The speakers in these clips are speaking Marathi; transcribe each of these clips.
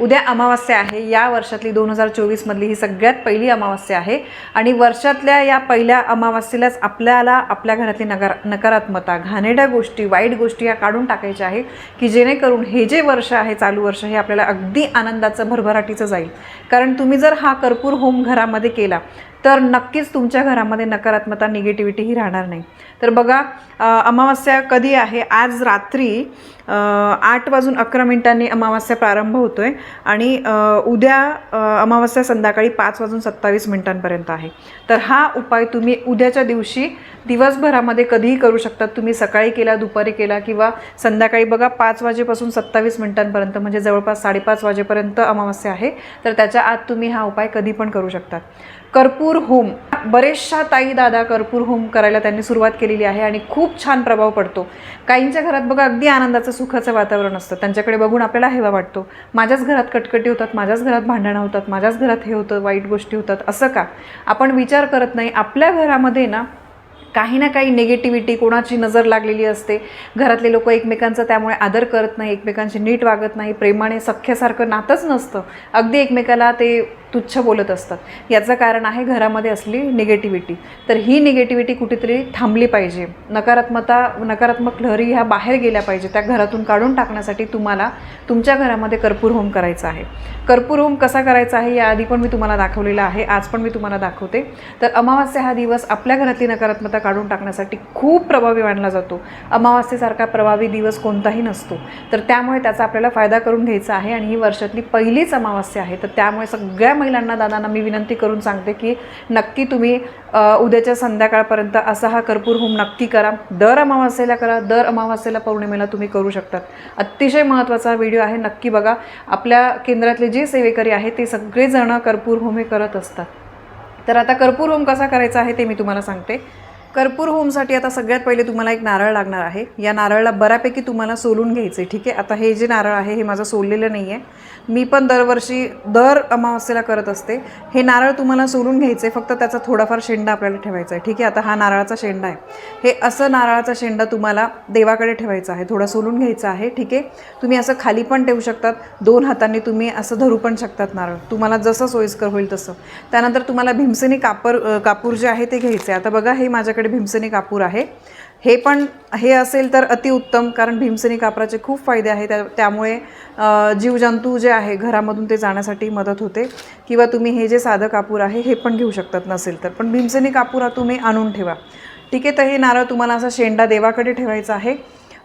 उद्या अमावस्या आहे. या वर्षातली दोन हजार चोवीसमधली ही सगळ्यात पहिली अमावस्या आहे. आणि वर्षातल्या या पहिल्या अमावस्येलाच आपल्याला आपल्या घरातली नकार नकारात्मकता घाणेड्या गोष्टी वाईट गोष्टी या काढून टाकायच्या आहे की जेणेकरून हे जे वर्ष आहे चालू वर्ष हे आपल्याला अगदी आनंदाचं भरभराटीचं जाईल. कारण तुम्ही जर हा कर्पूर होम घरामध्ये केला तर नक्कीच तुमच्या घरामध्ये नकारात्मकता निगेटिव्हिटी ही राहणार नाही. तर बघा अमावस्या कधी आहे? आज रात्री आठ वाजून अकरा मिनिटांनी अमावस्या प्रारंभ होतो आहे आणि उद्या अमावस्या संध्याकाळी पाच वाजून सत्तावीस मिनिटांपर्यंत आहे. तर हा उपाय तुम्ही उद्याच्या दिवशी दिवसभरामध्ये कधीही करू शकतात तुम्ही सकाळी केला दुपारी केला किंवा संध्याकाळी बघा पाच वाजेपासून सत्तावीस मिनिटांपर्यंत म्हणजे जवळपास साडेपाच वाजेपर्यंत अमावस्या आहे. तर त्याच्या आत तुम्ही हा उपाय कधी पण करू शकतात कर्पूर होम. बरेचशा ताई दादा कर्पूर होम करायला त्यांनी सुरुवात केलेली आहे आणि खूप छान प्रभाव पडतो. काहींच्या घरात बघा अगदी आनंदाचं सुखाचं वातावरण असतं. त्यांच्याकडे बघून आपल्याला हेवा वाटतो. माझ्याच घरात कटकटी होतात माझ्याच घरात भांडणं होतात माझ्याच घरात हे होतं वाईट गोष्टी होतात असं का? आपण विचार करत नाही. आपल्या घरामध्ये ना काही ना काही निगेटिव्हिटी कोणाची नजर लागलेली असते. घरातले लोक एकमेकांचा त्यामुळे आदर करत नाही एकमेकांशी नीट वागत नाही प्रेमाने सख्यासारखं नातंच नसतं. अगदी एकमेकाला ते तुच्छ बोलत असतात. याचं कारण आहे घरामध्ये असली निगेटिव्हिटी तर ही निगेटिव्हिटी कुठेतरी थांबली पाहिजे. नकारात्मकता नकारात्मक लहरी ह्या बाहेर गेल्या पाहिजे त्या घरातून काढून टाकण्यासाठी तुम्हाला तुमच्या घरामध्ये कर्पूर होम करायचा आहे. कर्पूर होम कसा करायचा आहे याआधी पण मी तुम्हाला दाखवलेला आहे. आज पण मी तुम्हाला दाखवते. तर अमावास्या हा दिवस आपल्या घरातली नकारात्मकता काढून टाकण्यासाठी खूप प्रभावी मानला जातो. अमावास्येसारखा प्रभावी दिवस कोणताही नसतो. तर त्यामुळे त्याचा आपल्याला फायदा करून घ्यायचा आहे आणि ही वर्षातली पहिलीच अमावास्या आहे. तर त्यामुळे सगळ्या महिलांना दादांना मी विनंती करून सांगते की नक्की तुम्ही उद्याच्या संध्याकाळपर्यंत असा हा कर्पूर होम नक्की करा. दर अमावास्येला करा दर अमावास्येला पौर्णिमेला तुम्ही करू शकतात. अतिशय महत्त्वाचा व्हिडिओ आहे नक्की बघा. आपल्या केंद्रातले जे सेवेकरी आहेत ते सगळेजण कर्पूर होम हे करत असतात. तर आता कर्पूर होम कसा करायचा आहे ते मी तुम्हाला सांगते. कर्पूर होमसाठी आता सगळ्यात पहिले तुम्हाला एक नारळ लागणार आहे. या नारळाला बऱ्यापैकी तुम्हाला सोलून घ्यायचं आहे ठीक आहे? आता हे जे नारळ आहे हे माझं सोललेलं नाही आहे मी पण दरवर्षी दर अमावस्येला करत असते. हे नारळ तुम्हाला सोलून घ्यायचं आहे फक्त त्याचा थोडाफार शेंडा आपल्याला ठेवायचा आहे ठीक आहे? आता हा नारळाचा शेंडा आहे. हे असं नारळाचा शेंडा तुम्हाला देवाकडे ठेवायचा आहे. थोडा सोलून घ्यायचा आहे ठीक आहे? तुम्ही असं खाली पण ठेवू शकतात. दोन हातांनी तुम्ही असं धरू पण शकतात नारळ. तुम्हाला जसं सोयीस्कर होईल तसं. त्यानंतर तुम्हाला भीमसेनी कापर कापूर जे आहे ते घ्यायचे आहे आता बघा हे माझ्याकडे भीमसेनी कापूर आहे. हे पण हे असेल तर अतिउत्तम कारण भीमसेनी कापराचे खूप फायदे आहेत. त्या त्यामुळे जीवजंतू जे आहे घरामधून ते जाण्यासाठी मदत होते. किंवा तुम्ही हे जे साधं कापूर आहे हे पण घेऊ शकतात नसेल तर. पण भीमसेनी कापूर हा तुम्ही आणून ठेवा. ठीक आहे तर हे नारळ तुम्हाला असा शेंडा देवाकडे ठेवायचा आहे.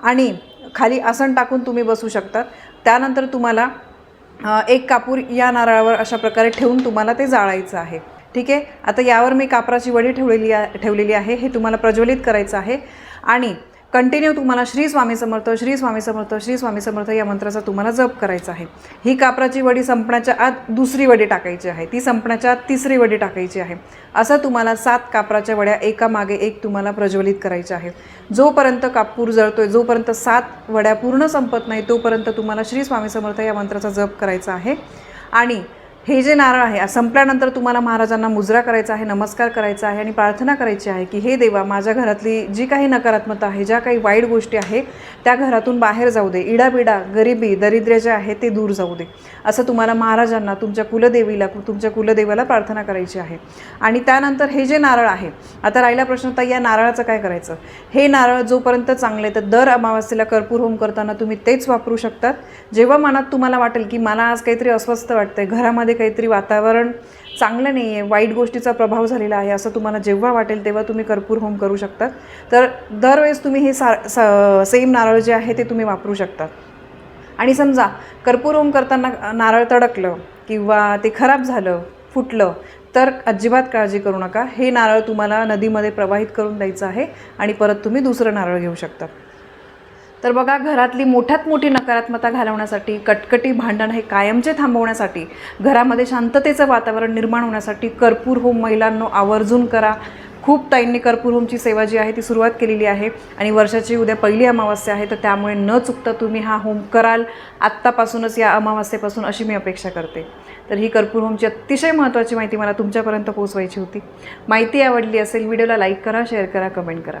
आणि खाली आसन टाकून तुम्ही बसू शकतात त्यानंतर तुम्हाला एक कापूर या नारळावर अशा प्रकारे ठेवून तुम्हाला ते जाळायचं आहे. ठीक आहे? आता यावर मी कापराची वडी ठेवलेली आहे ठेवलेली आहे. हे तुम्हाला प्रज्वलित करायचं आहे. आणि कंटिन्यू तुम्हाला श्री स्वामी समर्थ श्री स्वामी समर्थ श्री स्वामी समर्थ या मंत्राचा तुम्हाला जप करायचा आहे. ही कापराची वडी संपण्याच्या आत दुसरी वडी टाकायची आहे. ती संपण्याच्या आत तिसरी वडी टाकायची आहे. असं तुम्हाला सात कापराच्या वड्या एकामागे एक तुम्हाला प्रज्वलित करायच्या आहेत जोपर्यंत कापूर जळतोय जोपर्यंत सात वड्या पूर्ण संपत नाही तोपर्यंत तुम्हाला श्री स्वामी समर्थ या मंत्राचा जप करायचा आहे. आणि हे जे नारळ आहे संपल्यानंतर तुम्हाला महाराजांना मुजरा करायचा आहे नमस्कार करायचा आहे आणि प्रार्थना करायची आहे की हे देवा माझ्या घरातली जी काही नकारात्मकता आहे ज्या काही वाईट गोष्टी आहे त्या घरातून बाहेर जाऊ दे. इडाबिडा गरिबी दरिद्र्य जे आहे ते दूर जाऊ दे. असं तुम्हाला महाराजांना तुमच्या कुलदेवीला तुमच्या कुलदेवाला प्रार्थना करायची आहे. आणि त्यानंतर हे जे नारळ आहे आता राहिला प्रश्न तर या नारळाचं काय करायचं? हे नारळ जोपर्यंत चांगले तर दर अमावास्येला कर्पूर होम करताना तुम्ही तेच वापरू शकतात. जेव्हा मनात तुम्हाला वाटेल की मला आज काहीतरी अस्वस्थ वाटतंय घरामध्ये काहीतरी वातावरण चांगलं नाही आहे वाईट गोष्टीचा प्रभाव झालेला आहे असं तुम्हाला जेव्हा वाटेल तेव्हा तुम्ही कर्पूर होम करू शकतात तर दरवेळेस तुम्ही हे सा सेम नारळ जे आहे ते तुम्ही वापरू शकतात आणि समजा कर्पूर होम करताना नारळ तडकलं किंवा ते खराब झालं फुटलं तर अजिबात काळजी करू नका. हे नारळ तुम्हाला नदीमध्ये प्रवाहित करून द्यायचं आहे आणि परत तुम्ही दुसरं नारळ घेऊ शकता. तर बघा घरातली मोठ्यात मोठी नकारात्मकता घालवण्यासाठी कटकटी भांडण हे कायमचे थांबवण्यासाठी घरामध्ये शांततेचं वातावरण निर्माण होण्यासाठी कर्पूर होम महिलांनो आवर्जून करा. खूप ताईंनी कर्पूर होमची सेवा जी आहे ती सुरुवात केलेली आहे आणि वर्षाची उद्या पहिली अमावस्या आहे तर त्यामुळे न चुकता तुम्ही हा होम कराल. आत्तापासूनच या अमावस्येपासून अशी मी अपेक्षा करते. तर ही कर्पूर होमची अतिशय महत्त्वाची माहिती मला तुमच्यापर्यंत पोहोचवायची होती. माहिती आवडली असेल व्हिडिओला लाईक करा शेअर करा कमेंट करा.